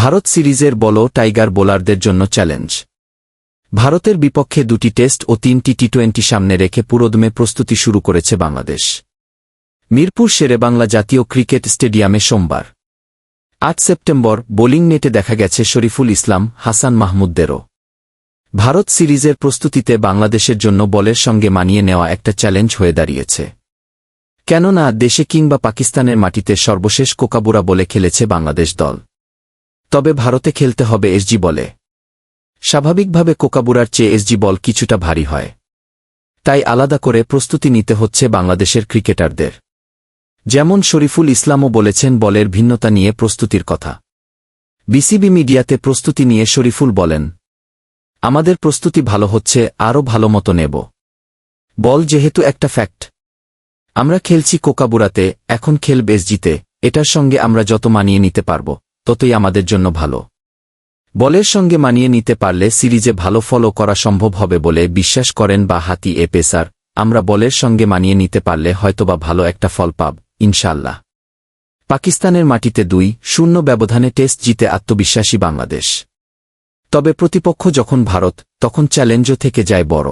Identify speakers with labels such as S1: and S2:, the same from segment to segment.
S1: ভারত সিরিজের বল টাইগার বোলারদের জন্য চ্যালেঞ্জ। ভারতের বিপক্ষে দুটি টেস্ট ও তিনটি টি টোয়েন্টি সামনে রেখে পুরোদমে প্রস্তুতি শুরু করেছে বাংলাদেশ। মিরপুর শেরেবাংলা জাতীয় ক্রিকেট স্টেডিয়ামে সোমবার। আট সেপ্টেম্বর বোলিং নেটে দেখা গেছে শরীফুল ইসলাম, হাসান মাহমুদদেরও। ভারত সিরিজের প্রস্তুতিতে বাংলাদেশের জন্য বলের সঙ্গে মানিয়ে নেওয়া একটা চ্যালেঞ্জ হয়ে দাঁড়িয়েছে। কেননা দেশে কিংবা পাকিস্তানের মাটিতে সর্বশেষ কোকাবুরা বলে খেলেছে বাংলাদেশ দল। তবে ভারতে খেলতে হবে এসজি বলে। স্বাভাবিকভাবে কোকাবুরার চেয়ে এসজি বল কিছুটা ভারী হয়। তাই আলাদা করে প্রস্তুতি নিতে হচ্ছে বাংলাদেশের ক্রিকেটারদের। যেমন শরীফুল ইসলামও বলেছেন বলের ভিন্নতা নিয়ে প্রস্তুতির কথা। বিসিবি মিডিয়াতে প্রস্তুতি নিয়ে শরীফুল বলেন, আমাদের প্রস্তুতি ভালো হচ্ছে, আরও ভালো মতো নেব। বল যেহেতু একটা ফ্যাক্ট। আমরা খেলছি কোকাবুরাতে, এখন খেল বেশ জিতে এটার সঙ্গে আমরা যত মানিয়ে নিতে পারব। ততই আমাদের জন্য ভালো। বলের সঙ্গে মানিয়ে নিতে পারলে সিরিজে ভালো ফলো করা সম্ভব হবে বলে বিশ্বাস করেন বা হাতি এ পেসার। আমরা বলের সঙ্গে মানিয়ে নিতে পারলে হয়তোবা ভালো একটা ফল পাব ইনশাল্লাহ পাকিস্তানের মাটিতে দুই, শূন্য ব্যবধানে টেস্ট জিতে আত্মবিশ্বাসী বাংলাদেশ। তবে প্রতিপক্ষ যখন ভারত, তখন চ্যালেঞ্জও থেকে যায় বড়।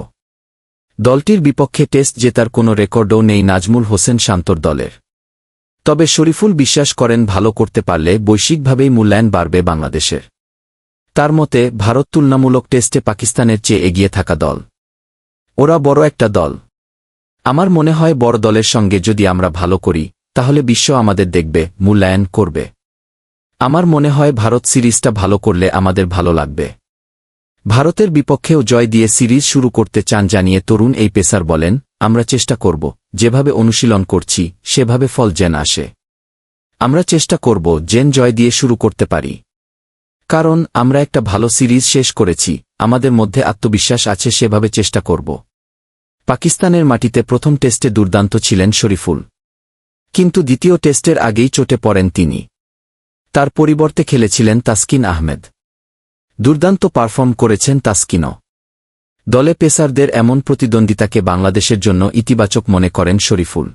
S1: দলটির বিপক্ষে টেস্ট জেতার কোনো রেকর্ডও নেই নাজমুল হোসেন শান্তর দলের। তবে শরীফুল বিশ্বাস করেন ভালো করতে পারলে বৈশ্বিকভাবেই মূল্যায়ন বাড়বে বাংলাদেশের। তার মতে, ভারত তুলনামূলক টেস্টে পাকিস্তানের চেয়ে এগিয়ে থাকা দল। ওরা বড় একটা দল। আমার মনে হয় বড় দলের সঙ্গে যদি আমরা ভালো করি, তাহলে বিশ্ব আমাদের দেখবে, মূল্যায়ন করবে। আমার মনে হয় ভারত সিরিজটা ভালো করলে আমাদের ভালো লাগবে। ভারতের বিপক্ষেও জয় দিয়ে সিরিজ শুরু করতে চান জানিয়ে তরুণ এই পেসার বলেন আমরা চেষ্টা করব, যেভাবে অনুশীলন করছি, সেভাবে ফল যেন আসে। আমরা চেষ্টা করব জেন জয় দিয়ে শুরু করতে পারি। কারণ, আমরা একটা ভালো সিরিজ শেষ করেছি, আমাদের মধ্যে আত্মবিশ্বাস আছে, সেভাবে চেষ্টা করব। পাকিস্তানের মাটিতে প্রথম টেস্টে দুর্দান্ত ছিলেন শরীফুল। কিন্তু দ্বিতীয় টেস্টের আগেই চোটে পড়েন তিনি। তার পরিবর্তে খেলেছিলেন তাসকিন আহমেদ। দুর্দান্ত পারফর্ম করেছেন তাসকিনও। দলে পেসারদের এমন প্রতিদ্বন্দ্বিতাকে বাংলাদেশের জন্য ইতিবাচক মনে করেন শরীফুল।